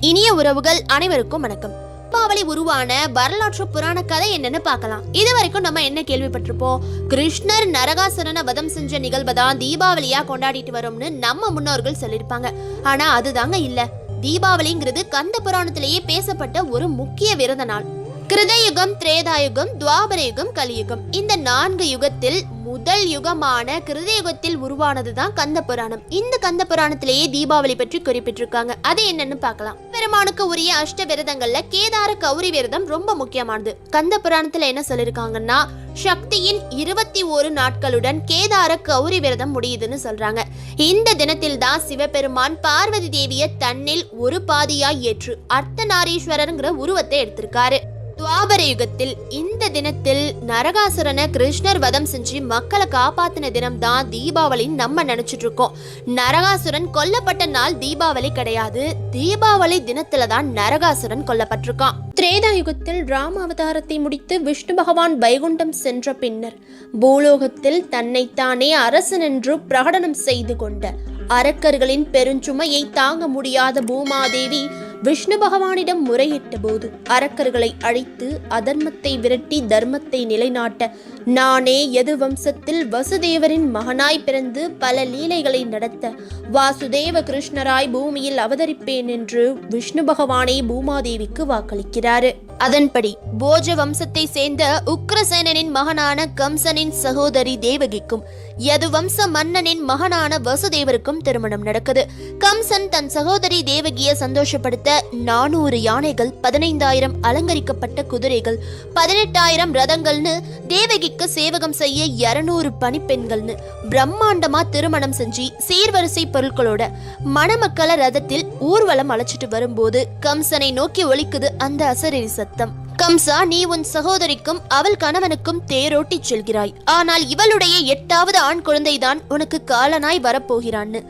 என் இனிய உறவுகள் அனைவருக்கும் வணக்கம். தீபாவளி உருவான வரலாற்று புராண கதை என்னன்னு பார்க்கலாம். இது வரைக்கும் நம்ம என்ன கேள்விப்பட்டிருப்போம்? கிருஷ்ணர் நரகாசுரனை வதம் செஞ்ச நிகழ்வை தான் தீபாவளியா கொண்டாடிட்டு வரோம்னு நம்ம முன்னோர்கள் சொல்லியிருப்பாங்க. ஆனா அதுதாங்க இல்ல. தீபாவளிங்கிறது கந்த புராணத்திலேயே பேசப்பட்ட ஒரு முக்கிய விரத நாள். கிருதயுகம் திரேதாயுகம் துவாபர யுகம் கலியுகம். இந்த நான்கு யுகத்தில் முதல் யுகமான கிருதயுகத்தில் உருவானதுதான் கந்த புராணம் இந்த கந்த புராணத்திலேயே தீபாவளி பற்றி குறிப்பிட்டிருக்காங்க. அது என்னன்னு பார்க்கலாம். பெருமானுக்கு உரிய அஷ்ட விரதங்கள்ல கேதார கௌரி விரதம் ரொம்ப முக்கியமானது. கந்த புராணத்துல என்ன சொல்லிருக்காங்கன்னா சக்தியின் இருபத்தி ஒரு நாட்களுடன் கேதார கௌரி விரதம் முடியுதுன்னு சொல்றாங்க. இந்த தினத்தில் தான் சிவபெருமான் பார்வதி தேவிய தன்னில் ஒரு பாதியாய் ஏற்று அர்த்தநாரீஸ்வரருங்கிற உருவத்தை எடுத்திருக்காரு. துவாபர யுகத்தில் இந்த தினத்தில் நரகாசுரனை கிருஷ்ணர் வதம் செஞ்சு மக்களை காப்பாத்தின தினம் தான் தீபாவளின்னு நம்ம நினைச்சிட்டு இருக்கோம் நரகாசுரன் கொல்லப்பட்ட நாள் தீபாவளி கிடையாது. தீபாவளி தினத்துல தான் நரகாசுரன் கொல்லப்பட்டிருக்கான். திரேதா யுகத்தில் ராம அவதாரத்தை முடித்து விஷ்ணு பகவான் வைகுண்டம் சென்ற பின்னர் பூலோகத்தில் தன்னைத்தானே அரசன் என்று பிரகடனம் செய்து கொண்ட அரக்கர்களின் பெருஞ்சுமையை தாங்க முடியாத பூமாதேவி விஷ்ணு பகவானிடம் முறையிட்ட போது அரக்கர்களை அழித்து அதர்மத்தை விரட்டி தர்மத்தை நிலைநாட்ட நானே எது வம்சத்தில் வசுதேவரின் மகனாய் பிறந்து பல லீலைகளை நடத்த வாசுதேவ கிருஷ்ணராய் பூமியில் அவதரிப்பேன் என்று விஷ்ணு பகவானே பூமாதேவிக்கு வாக்களிக்கிறாரு. அதன்படி போஜ வம்சத்தை சேர்ந்த உக்ரசேனனின் மகனான கம்சனின் சகோதரி தேவகிக்கும் யது வம்ச மன்னனின் மகனான வசுதேவருக்கும் திருமணம் நடக்குது. கம்சன் தன் சகோதரி தேவகியை சந்தோஷப்படுத்த நானூறு யானைகள் பதினைந்தாயிரம் அலங்கரிக்கப்பட்ட குதிரைகள் பதினெட்டாயிரம் ரதங்கள்னு தேவகிக்கு சேவகம் செய்ய இருநூறு பணிப்பெண்கள்னு பிரம்மாண்டமா திருமணம் செஞ்சு சீர்வரிசை பொருட்களோட மணமக்கள ரதத்தில் ஊர்வலம் அழைச்சிட்டு வரும்போது கம்சனை நோக்கி ஒலிக்குது அந்த அசரீரி சத்தம். கம்சா நீ உன் சகோதரிக்கும் அவள் கணவனுக்கும் தேரோட்டிச் செல்கிறாய். ஆனால் இவளுடைய எட்டாவது ஆண் குழந்தைதான் உனக்கு காலனாய் வரப்போகிறான்னு.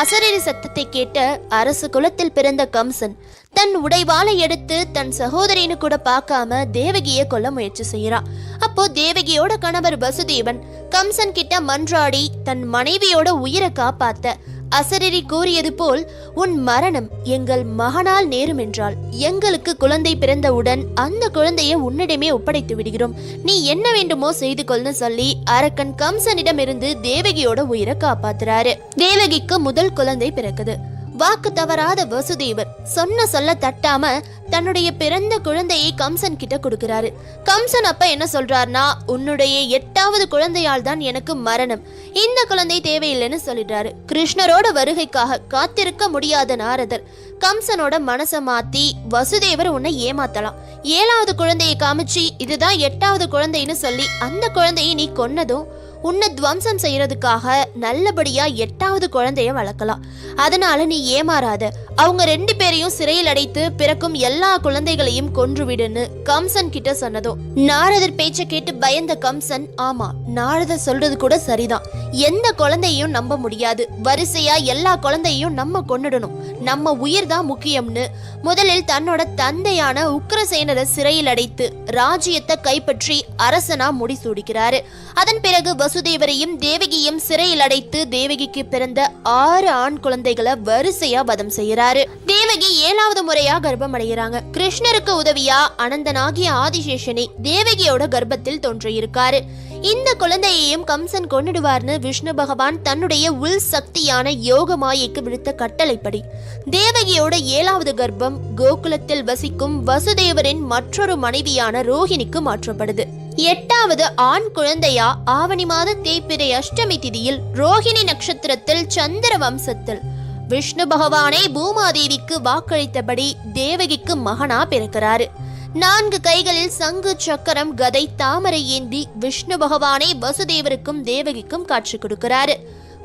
அசரீரி சத்தத்தை கேட்ட அரசு குலத்தில் பிறந்த கம்சன் தன் உடைவாளை எடுத்து தன் சகோதரின்னு கூட பார்க்காம தேவகியை கொல்ல முயற்சி செய்யறான் அப்போ தேவகியோட கணவர் வசுதேவன் கம்சன் கிட்ட மன்றாடி தன் மனைவியோட உயிரை காப்பாத்த அசரரி கூறியது போல் உன் மரணம் எங்கள் மகனால் நேரும் என்றால் எங்களுக்கு குழந்தை பிறந்தவுடன் அந்த குழந்தையை உன்னிடமே ஒப்படைத்து விடுகிறோம். நீ என்ன வேண்டுமோ செய்து கொள்னு சொல்லி அரக்கன் கம்சனிடமிருந்து தேவகியோட உயிரை காப்பாத்துறாரு. தேவகிக்கு முதல் குழந்தை பிறக்குது. வாக்கு தவறாத வசுதேவர். சொன்ன சொல்ல தட்டாம தன்னுடைய பிறந்த குழந்தையை கம்சன் கிட்ட கொடுக்கிறாரு. கம்சன் அப்ப என்ன சொல்றாருன்னா உன்னுடைய எட்டாவது குழந்தையால் தான் எனக்கு மரணம். இந்த குழந்தை தேவையில்லைன்னு சொல்லிடுறாரு கிருஷ்ணரோட வருகைக்காக காத்திருக்க முடியாத நாரதர். கம்சனோட மனசை மாத்தி வசுதேவர் உன்னை ஏமாத்தலாம். ஏழாவது குழந்தையை காமிச்சு இதுதான் எட்டாவது குழந்தைன்னு சொல்லி அந்த குழந்தையை நீ கொன்னதும் உன்னை துவம்சம் செய்யறதுக்காக நல்லபடியா எட்டாவது குழந்தைய வளர்க்கலாம். அதனால நீ ஏமாறாத. அவங்க ரெண்டு பேரையும் சிறையில் அடைத்து பிறக்கும் எல்லா குழந்தைகளையும் கொன்றுவிடுன்னு கம்சன் கிட்ட சொன்னதும். நாரதர் பேச்ச கேட்டு பயந்த கம்சன் ஆமா நாரதர் சொல்றது கூட சரிதான். எந்த குழந்தையையும் நம்ப முடியாது. வரிசையா எல்லா குழந்தையையும் நம்ம கொன்னுடணும். நம்ம உயிர் தான் முக்கியம்னு. முதலில் தன்னோட தந்தையான உக்ரசேனரை சிறையில் அடைத்து ராஜ்யத்தை கைப்பற்றி அரசனா முடிசூடிக்கிறாரு. அதன் பிறகு வசுதேவரையும் தேவகியும் சிறையில் அடைத்து தேவகிக்கு பிறந்த ஆறு ஆண் குழந்தைகளை வரிசையா வதம் செய்யறாரு தேவகி ஏழாவது முறையா கர்ப்பம் அடைகிறாங்க கிருஷ்ணருக்கு உதவியா அனந்தனாகிய ஆதிசேஷனை தேவகியோட கர்ப்பத்தில் தோன்றியிருக்காரு. இந்த குழந்தையையும் கம்சன் கொண்டுடுவார்னு விஷ்ணு பகவான் தன்னுடைய உள் சக்தியான யோக மாயைக்கு விடுத்த கட்டளைப்படி தேவகியோட ஏழாவது கர்ப்பம் கோகுலத்தில் வசிக்கும் வசுதேவரின் மற்றொரு மனைவியான ரோஹிணிக்கு மாற்றப்படுது. எட்டாவது ஆண் குழந்தையா ஆவணி மாத தேய்பிரை அஷ்டமி திதியில் ரோஹிணி நட்சத்திரத்தில் சந்திர வம்சத்தில். விஷ்ணு பகவானே பூமாதேவிக்கு வாக்களித்தபடி தேவகிக்கு மகனா பிறக்கிறாரு. நான்கு கைகளில் சங்கு சக்கரம் கதை தாமரை ஏந்தி விஷ்ணு பகவானே வசுதேவருக்கும் தேவகிக்கும் காட்சி கொடுக்கிறாரு.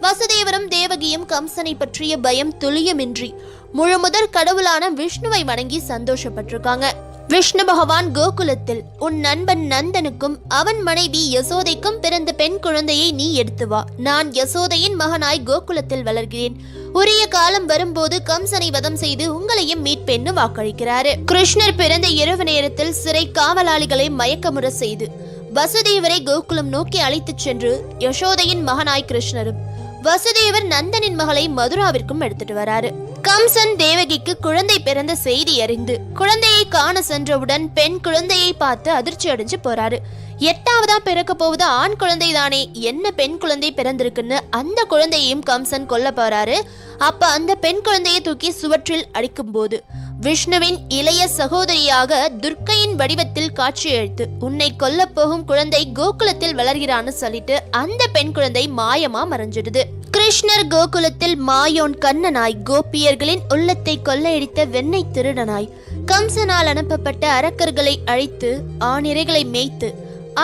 வசுதேவரும் தேவகியும் கம்சனை பற்றிய பயம் துளியமின்றி முழுமுதற் கடவுளான விஷ்ணுவை வணங்கி சந்தோஷப்பட்டிருக்காங்க. விஷ்ணு பகவான் கோகுலத்தில் உன் நண்பன் நந்தனுக்கும் அவன் மனைவி யசோதைக்கும் பிறந்த பெண் குழந்தையை நீ எடுத்து வா. நான் யசோதையின் மகனாய் கோகுலத்தில் வளர்கிறேன். உரிய காலம் வரும்போது கம்சனை வதம் செய்து உங்களையும் மீட்பெண்ணு வாக்களிக்கிறாரு. கிருஷ்ணர் பிறந்த இரவு நேரத்தில் சிறை காவலாளிகளை மயக்கமுற செய்து வசுதேவரை கோகுலம் நோக்கி அழைத்துச் சென்று யசோதையின் மகனாய் கிருஷ்ணரும் வசுதேவர் நந்தனின் மகளை மதுராவிற்கும் எடுத்துட்டு வராரு. கம்சன் தேவகிக்கு குழந்தை பிறந்த செய்தி அறிந்து குழந்தையை காண சென்றவுடன் பெண் குழந்தையை பார்த்து அதிர்ச்சி அடைஞ்சு போறாரு. எட்டாவதா பிறக்க போவது ஆண் குழந்தை தானே என்ன பெண் குழந்தை பிறந்திருக்குன்னு அந்த குழந்தையையும் கம்சன் கொல்ல போறாரு. அப்ப அந்த பெண் குழந்தையை தூக்கி சுவற்றில் அடிக்கும்போது விஷ்ணுவின் இளைய சகோதரியாக துர்க்கையின் வடிவத்தில் காட்சியளித்து உன்னை கொல்ல போகும் குழந்தை கோகுலத்தில் வளர்கிறான்னு சொல்லிட்டு அந்த பெண் குழந்தை மாயமா மறைஞ்சிடுது. கிருஷ்ணர் கோகுலத்தில் மாயோன் கண்ணனாய் கோபியர்களின் உள்ளத்தை கொள்ளையடித்த வெண்ணை திருடனாய் கம்சனால் அனுப்பப்பட்ட அரக்கர்களை அழித்து ஆணிரைகளை மேய்த்து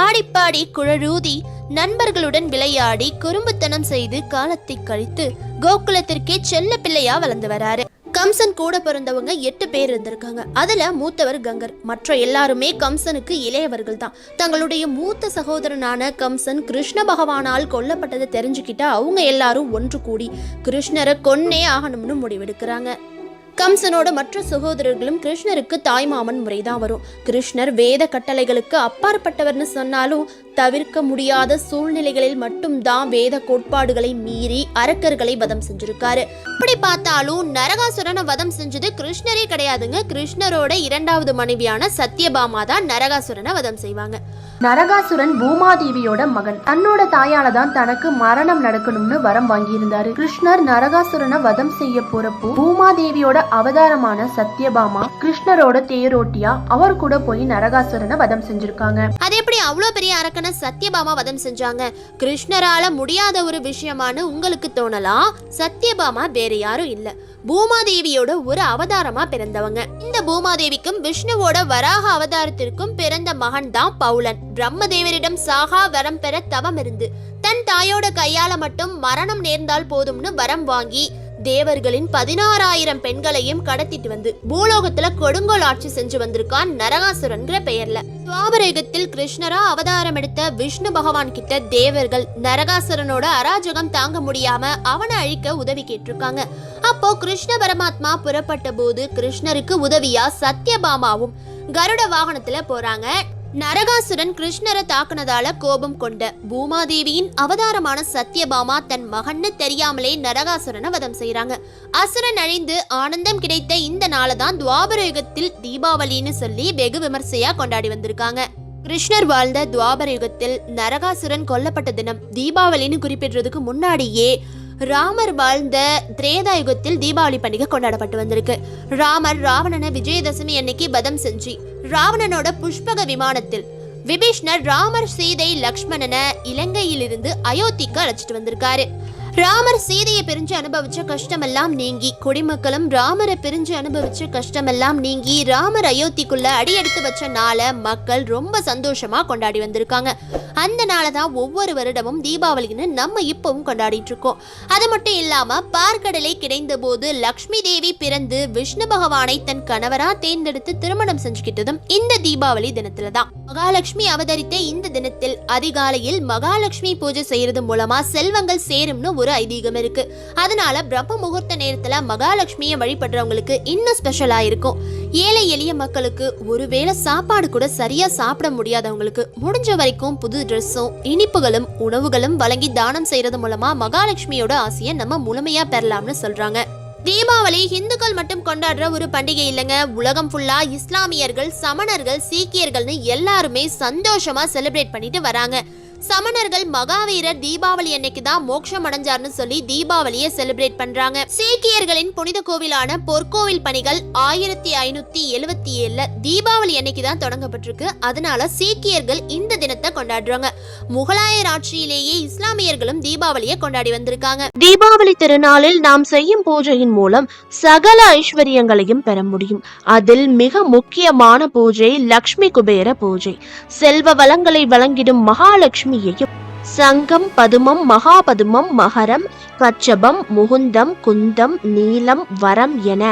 ஆடிப்பாடி குழலூதி நண்பர்களுடன் விளையாடி குறும்புத்தனம் செய்து காலத்தை கழித்து கோகுலத்திற்கே செல்ல பிள்ளையா வளர்ந்து வராரு. கம்சன் கூட பிறந்தவங்க எட்டு பேர் இருந்திருக்காங்க. அதுல மூத்தவர் கங்கர். மற்ற எல்லாருமே கம்சனுக்கு இளையவர்கள் தான். தங்களுடைய மூத்த சகோதரனான கம்சன் கிருஷ்ண பகவானால் கொல்லப்பட்டதை தெரிஞ்சுக்கிட்டா அவங்க எல்லாரும் ஒன்று கூடி கிருஷ்ணரை கொன்னே ஆகணும்னு முடிவெடுக்கிறாங்க. கம்சனோட மற்ற சகோதரர்களும் கிருஷ்ணருக்கு தாய்மாமன் முறைதான் வரும். கிருஷ்ணர் வேத கட்டளைகளுக்கு அப்பாற்பட்டவர்னு சொன்னாலும் தவிர்க்க முடியாத சூழ்நிலைகளில் மட்டும்தான் வேத கோட்பாடுகளை மீறி அரக்கர்களை வதம் செஞ்சிருக்காரு. இப்படி பார்த்தாலும் நரகாசுரனை வதம் செஞ்சது கிருஷ்ணரே கிடையாதுங்க. கிருஷ்ணரோட இரண்டாவது மனைவியான சத்யபாமா தான் நரகாசுரனை வதம் செய்வாங்க. நரகாசுரன் பூமாதேவியோட மகன். தன்னோட தாயால தான் தனக்கு மரணம் நடக்கணும்னு வரம் வாங்கியிருந்தாரு. கிருஷ்ணர் நரகாசுரனை வதம் செய்ய போறப்போ பூமாதேவியோட அவதாரமான சத்யபாமா கிருஷ்ணரோட தேரோட்டியா அவர் கூட போய் நரகாசுரனை வதம் செஞ்சிருக்காங்க. அது எப்படி அவ்வளோ பெரிய அரக்கனை சத்யபாமா வதம் செஞ்சாங்க. கிருஷ்ணரால முடியாத ஒரு விஷயமானு உங்களுக்கு தோணலாம் சத்யபாமா வேற யாரும் இல்ல. பூமாதேவியோட ஒரு அவதாரமா பிறந்தவங்க. இந்த பூமாதேவிக்கும் விஷ்ணுவோட வராக அவதாரத்திற்கும் பிறந்த மகன் தான் பவுலன். பிரம்மதேவரிடம் சாகா வரம் பெற தவம் இருந்து தன் தாயோட கையால மட்டும் மரணம் நேர்ந்தால் போதும்னு வரம் வாங்கி தேவர்களின் பதினாறாயிரம் பெண்களையும் கடத்திட்டு வந்து பூலோகத்துல கொடுங்கோல் ஆட்சி செஞ்சு வந்திருக்கான் நரகாசுரன்கிற பெயர்ல. துவாபரேகத்தில் கிருஷ்ணரா அவதாரம் எடுத்த விஷ்ணு பகவான் கிட்ட தேவர்கள் நரகாசுரனோட அராஜகம் தாங்க முடியாம அவனை அழிக்க உதவி கேட்டிருக்காங்க. அப்போ கிருஷ்ண பரமாத்மா புறப்பட்ட போது கிருஷ்ணருக்கு உதவியா சத்யபாமாவும் கருட வாகனத்துல போறாங்க. நரகாசுரன் கிருஷ்ணரை தாக்குனதால கோபம் கொண்ட பூமாதேவியின் அவதாரமான சத்யபாமா தன் மகன்னு தெரியாமலே நரகாசுரனை வதம் செய்யறாங்க அசுரன் அழிந்து ஆனந்தம் கிடைத்த இந்த நாளை தான் துவாபர யுகத்தில் தீபாவளின்னு சொல்லி வெகு விமர்சையா கொண்டாடி வந்திருக்காங்க. கிருஷ்ணர் வாழ்ந்த துவாபர யுகத்தில் நரகாசுரன் கொல்லப்பட்ட தினம் தீபாவளின்னு குறிப்பிடுறதுக்கு முன்னாடியே ராமர் வாழ்ந்த திரேதாயுகத்தில் தீபாவளி பண்டிகை கொண்டாடப்பட்டு வந்திருக்கு. ராமர் ராவணனை விஜயதசமி அன்னைக்கு பதம் செஞ்சு ராவணனோட புஷ்பக விமானத்தில் விபீஷ்ணர் ராமர் சீதை லக்ஷ்மணனை இலங்கையிலிருந்து அயோத்திக்கு அழைச்சிட்டு வந்திருக்காரு. ராமர் சீதையை பிரிஞ்சு அனுபவிச்ச கஷ்டமெல்லாம் நீங்கி குடிமக்களும் ராமரை பிரிஞ்சு அனுபவிச்ச கஷ்டமெல்லாம் நீங்கி ராமர் அயோத்திக்குள்ள அடியெடுத்து வச்ச நாளை மக்கள் ரொம்ப சந்தோஷமா கொண்டாடி வந்திருக்காங்க. அந்த நாளை தான் ஒவ்வொரு வருடமும் தீபாவளின்னு நம்ம இப்பவும் கொண்டாடிட்டு இருக்கோம் அது மட்டும் இல்லாம பார்க்கடலை கிடைந்த போது லக்ஷ்மி தேவி பிறந்து விஷ்ணு பகவானை தன் கணவரா தேர்ந்தெடுத்து திருமணம் செஞ்சுக்கிட்டதும் இந்த தீபாவளி தினத்துல தான் மகாலட்சுமி அவதரித்த இந்த தினத்தில் அதிகாலையில் மகாலட்சுமி பூஜை செய்யறது மூலமா செல்வங்கள் சேரும்னு ஒரு ஐதீகம் இருக்கு. அதனால பிரம்ம முகூர்த்த நேரத்துல மகாலட்சுமியை வழிபடுறவங்களுக்கு இன்னும் ஸ்பெஷலா இருக்கும். ஏழை எளிய மக்களுக்கு ஒருவேளை சாப்பாடு கூட சரியா சாப்பிட முடியாதவங்களுக்கு முடிஞ்ச வரைக்கும் புது ட்ரெஸ்ஸும் இனிப்புகளும் உணவுகளும் வழங்கி தானம் செய்யறது மூலமா மகாலட்சுமியோட ஆசையை நம்ம முழுமையா பெறலாம்னு சொல்றாங்க. தீபாவளி இந்துக்கள் மட்டும் கொண்டாடுற ஒரு பண்டிகை இல்லைங்க. உலகம் ஃபுல்லா இஸ்லாமியர்கள் சமணர்கள் சீக்கியர்கள்னு எல்லாருமே சந்தோஷமா செலிப்ரேட் பண்ணிட்டு வராங்க. சமணர்கள் மகாவீரர் தீபாவளி அன்னைக்கு தான் மோட்சம் அடைஞ்சார்னு சொல்லி தீபாவளியை செலிப்ரேட் பண்றாங்க. சீக்கியர்களின் புனித கோவிலான பொற்கோவில் பணிகள் ஆயிரத்தி ஐநூத்தி எழுவத்தி ஏழுல தீபாவளி அன்னைக்கு தான் தொடங்கப்பட்டிருக்கு. அதனால சீக்கியர்கள் இந்த தினத்தை கொண்டாடுறாங்க. முகலாயர் ஆட்சியிலேயே இஸ்லாமியர்களும் தீபாவளியை கொண்டாடி வந்திருக்காங்க. தீபாவளி திருநாளில் நாம் செய்யும் பூஜையின் மூலம் சகல ஐஸ்வர்யங்களையும் பெற முடியும். அதில் மிக முக்கியமான பூஜை லக்ஷ்மி குபேர பூஜை. செல்வ வளங்களை வழங்கிடும் மகாலட்சுமி லக்ஷ்மியையும் சங்கம் பதுமம் மகாபதுமம் மகரம் கச்சபம் முகுந்தம் குந்தம் நீலம் வரம் என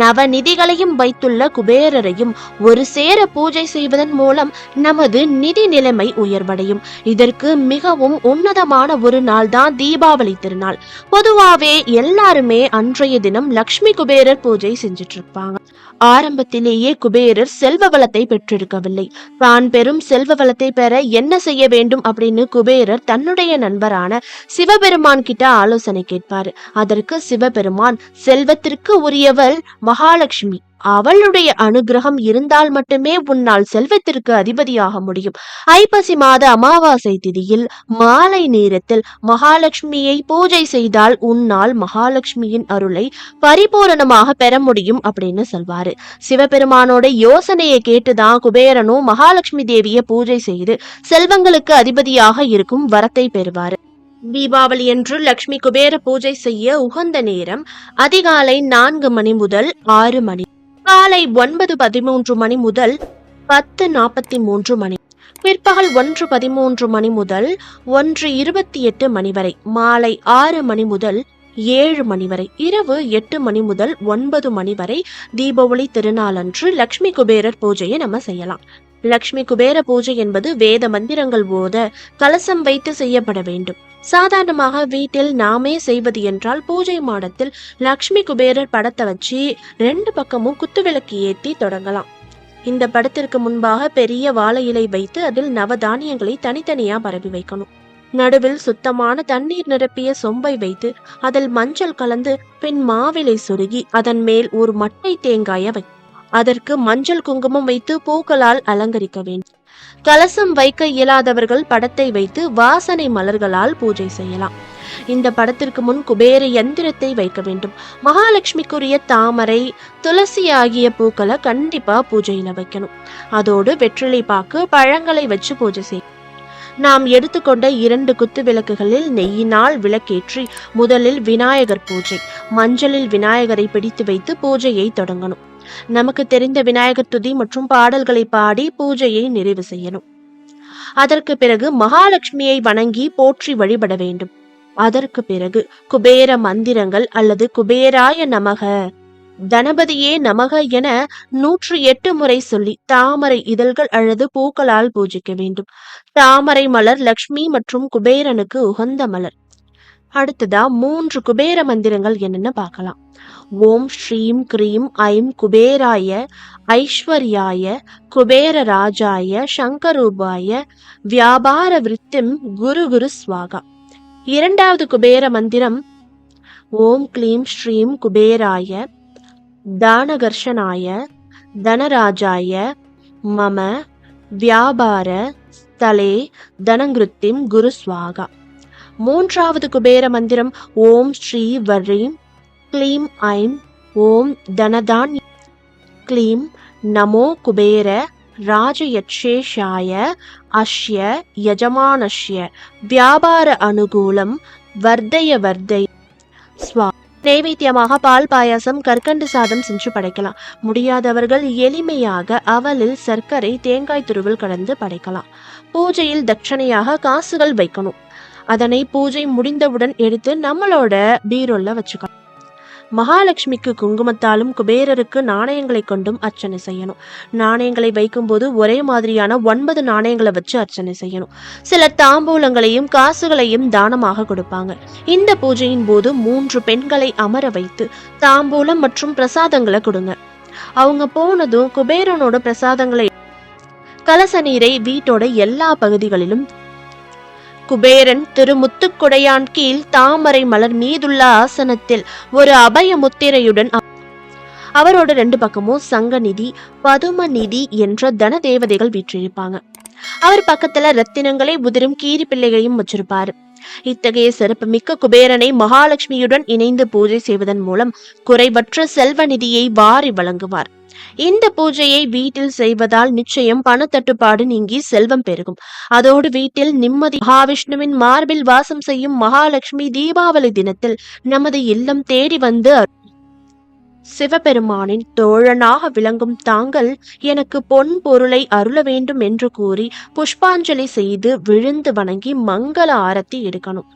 நவநிதிகளையும் வைத்துள்ள குபேரரையும் ஒரு சேர பூஜை செய்வதன் மூலம் நமது நிதி நிலைமை உயர்வடையும். இதற்கு மிகவும் உன்னதமான ஒரு நாள் தான் தீபாவளி திருநாள். பொதுவாவே எல்லாருமே அன்றைய தினம் லக்ஷ்மி குபேரர் பூஜை செஞ்சுட்டு இருப்பாங்க ஆரம்பத்திலேயே குபேரர் செல்வ வளத்தை பெற்றிருக்கவில்லை. தான் பெரும் செல்வ வளத்தை பெற என்ன செய்ய வேண்டும் அப்படின்னு குபேரர் தன்னுடைய நண்பரான சிவபெருமான் கிட்ட ஆலோசனை யோசனை கேட்பாரு. அதற்கு சிவபெருமான் செல்வத்திற்கு உரியவள் மகாலட்சுமி. அவளுடைய அனுகிரகம் இருந்தால் மட்டுமே உன்னால் செல்வத்திற்கு அதிபதியாக முடியும். ஐப்பசி மாத அமாவாசை திதியில் மாலை நேரத்தில் மகாலட்சுமியை பூஜை செய்தால் உன்னால் மகாலட்சுமியின் அருளை பரிபூரணமாக பெற முடியும் அப்படின்னு சொல்வாரு. சிவபெருமானோட யோசனையை கேட்டுதான் குபேரனும் மகாலட்சுமி தேவியை பூஜை செய்து செல்வங்களுக்கு அதிபதியாக இருக்கும் வரத்தை பெறுவாரு. தீபாவளி என்று லக்ஷ்மி குபேர பூஜை செய்ய உகந்த நேரம் அதிகாலை நான்கு மணி முதல் ஆறு மணி காலை ஒன்பது பதிமூன்று மணி முதல் பத்து நாற்பத்தி மூன்று மணி பிற்பகல் ஒன்று பதிமூன்று மணி முதல் ஒன்று இருபத்தி எட்டு மணி வரை மாலை ஆறு மணி முதல் ஏழு மணி வரை இரவு எட்டு மணி முதல் ஒன்பது மணி வரை தீபாவளி திருநாளன்று லக்ஷ்மி குபேரர் பூஜையை நம்ம செய்யலாம். லக்ஷ்மி குபேர பூஜை என்பது வேத மந்திரங்கள் ஓத கலசம் வைத்து செய்யப்பட வேண்டும். சாதாரணமாக வீட்டில் நாமே செய்வது என்றால் பூஜை மாடத்தில் லக்ஷ்மி குபேரர் படத்தை வச்சு ரெண்டு பக்கமும் குத்துவிளக்கு ஏற்றி தொடங்கலாம். இந்த படத்திற்கு முன்பாக பெரிய வாழை இலை வைத்து அதில் நவதானியங்களை தனித்தனியா பரப்பி வைக்கணும். நடுவில் சுத்தமான தண்ணீர் நிரப்பிய சொம்பை வைத்து அதில் மஞ்சள் கலந்து பின் மாவிலை சொருகி அதன் மேல் ஒரு மட்டை தேங்காய வை அதற்கு மஞ்சள் குங்குமம் வைத்து பூக்களால் அலங்கரிக்க வேண்டும். கலசம் வைக்க இயலாதவர்கள் படத்தை வைத்து வாசனை மலர்களால் பூஜை செய்யலாம். இந்த படத்திற்கு முன் குபேர யந்திரத்தை வைக்க வேண்டும். மகாலட்சுமிக்குரிய தாமரை துளசி ஆகிய பூக்களை கண்டிப்பா பூஜையில வைக்கணும். அதோடு வெற்றிலை பாக்கு பழங்களை வச்சு பூஜை செய்யும் நாம் எடுத்துக்கொண்ட இரண்டு குத்து விளக்குகளில் நெய்யினால் விளக்கேற்றி முதலில் விநாயகர் பூஜை. மஞ்சளில் விநாயகரை பிடித்து வைத்து பூஜையை தொடங்கணும். நமக்கு தெரிந்த விநாயகர் துதி மற்றும் பாடல்களை பாடி பூஜையை நிறைவு செய்யணும். அதற்கு பிறகு மகாலட்சுமியை வணங்கி போற்றி வழிபட வேண்டும். அதற்கு பிறகு குபேர மந்திரங்கள் அல்லது குபேராய நமக தனபதியே நமக என நூற்று எட்டு முறை சொல்லி தாமரை இதழ்கள் அல்லது பூக்களால் பூஜிக்க வேண்டும். தாமரை மலர் லக்ஷ்மி மற்றும் குபேரனுக்கு உகந்த மலர். அடுத்ததா மூன்று குபேர மந்திரங்கள் என்னென்ன பார்க்கலாம். ஓம் ஸ்ரீம் க்ரீம் ஐம் குபேராய ஐஸ்வர்யாய குபேர ராஜாய சங்கரூபாய வியாபார விருத்திம் குரு குரு ஸ்வாகா இரண்டாவது குபேர மந்திரம் ஓம் க்ளீம் ஸ்ரீம் குபேராய தானகர்ஷனாய தனராஜாய மம வியாபார ஸ்தலே தனங்கிருத்திம் குரு ஸ்வாகா மூன்றாவது குபேர மந்திரம் ஓம் ஸ்ரீ வரீம் க்ளீம் ஐம் ஓம் தனதான் க்ளீம் நமோ குபேர ராஜயட்சேஷாய அஷ்ய யஜமானஷ்ய வியாபார அனுகூலம் வர்தய வர்தை ஸ்வா நைவேத்தியமாக பால் பாயாசம் கற்கண்டு சாதம் செஞ்சு படைக்கலாம். முடியாதவர்கள் எளிமையாக அவலில் சர்க்கரை தேங்காய் துருவல் கலந்து படைக்கலாம். பூஜையில் தட்சணையாக காசுகள் வைக்கணும். அதனை பூஜை முடிந்தவுடன் எடுத்து நம்மளோட பீரோல்ல வச்சுக்கலாம் மகாலட்சுமிக்கு குங்குமத்தாலும் குபேரருக்கு நாணயங்களை கொண்டும் அர்ச்சனை செய்யணும். நாணயங்களை வைக்கும்போது ஒரே மாதிரியான ஒன்பது நாணயங்களை வச்சு அர்ச்சனை செய்யணும். சில தாம்பூலங்களையும் காசுகளையும் தானமாக கொடுப்பாங்க. இந்த பூஜையின் போது மூன்று பெண்களை அமர வைத்து தாம்பூலம் மற்றும் பிரசாதங்களை கொடுங்க. அவங்க போனதும் குபேரனோட பிரசாதங்களை கலச நீரை வீட்டோட எல்லா பகுதிகளிலும் குபேரன் திரு முத்துக்குடையான் கீழ் தாமரை மலர் மீதுள்ள ஆசனத்தில் ஒரு அபய முத்திரையுடன் அவரோட ரெண்டு பக்கமும் சங்கநிதி பதுமநிதி என்ற தன தேவதைகள் வீற்றிருப்பாங்க. அவர் பக்கத்துல ரத்தினங்களை உதிரும் கீரி பிள்ளைகளையும் வச்சிருப்பாரு. இத்தகைய சிறப்பு மிக்க குபேரனை மகாலட்சுமியுடன் இணைந்து பூஜை செய்வதன் மூலம் குறைவற்ற செல்வ நிதியை வாரி வழங்குவார். இந்த பூஜையை வீட்டில் செய்வதால் நிச்சயம் பணத்தட்டுப்பாடு நீங்கி செல்வம் பெருகும். அதோடு வீட்டில் நிம்மதி மகாவிஷ்ணுவின் மார்பில் வாசம் செய்யும் மகாலட்சுமி தீபாவளி தினத்தில் நமது இல்லம் தேடி வந்து சிவபெருமானின் தோழனாக விளங்கும் தாங்கள் எனக்கு பொன் பொருளை அருள வேண்டும் என்று கூறி புஷ்பாஞ்சலி செய்து விழுந்து வணங்கி மங்கள ஆரத்தி எடுக்கணும்.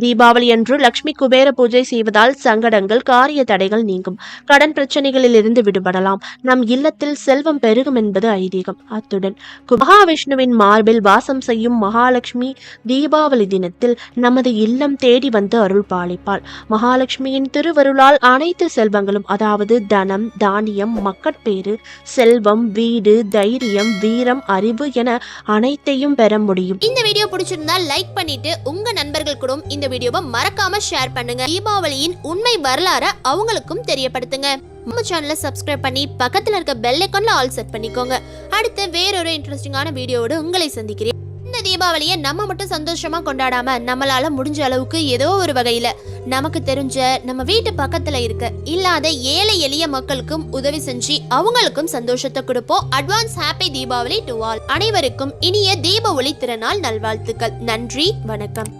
தீபாவளி அன்று லக்ஷ்மி குபேர பூஜை செய்வதால் சங்கடங்கள் காரிய தடைகள் நீங்கும். கடன் பிரச்சனைகளில் இருந்து விடுபடலாம். நம் இல்லத்தில் செல்வம் பெருகும் என்பது ஐதீகம். அத்துடன் மகாவிஷ்ணுவின் மார்பில் வாசம் செய்யும் மகாலட்சுமி தீபாவளி தினத்தில் நமது இல்லம் தேடி வந்து அருள் பாலிப்பாள். மகாலட்சுமியின் திருவருளால் அனைத்து செல்வங்களும் அதாவது தனம் தானியம் மக்கட்பேறு செல்வம் வீடு தைரியம் வீரம் அறிவு என அனைத்தையும் பெற முடியும். இந்த வீடியோ பிடிச்சிருந்தா லைக் பண்ணிட்டு உங்க நண்பர்கள் கூட நீங்களும் இந்த வீடியோவை மறக்காம ஷேர் பண்ணுங்க. தீபாவளியின் உண்மை வரலாற அவங்களுக்கும் தெரியப்படுத்துங்க. நம்ம சேனலை சப்ஸ்கிரைப் பண்ணி பக்கத்துல இருக்க பெல் ஐக்கான்ல ஆல் செட் பண்ணிக்கோங்க. அடுத்து வேறொரு இன்ட்ரெஸ்டிங்கான வீடியோவோடு உங்களை சந்திக்கிறேன். இந்த தீபாவளியை நம்ம மட்டும் சந்தோஷமா கொண்டாடாம நம்மளால முடிஞ்ச அளவுக்கு ஏதோ ஒரு வகையில நமக்கு தெரிஞ்ச நம்ம வீட்டு பக்கத்துல இருக்க இல்லாத ஏழை எளிய மக்களுக்கும் உதவி செஞ்சு அவங்களுக்கும் சந்தோஷத்தை கொடுப்போம். Advance happy Deepavali to all அனைவருக்கும் இனிய தீப ஒளி திருநாள் நல்வாழ்த்துக்கள். நன்றி வணக்கம்.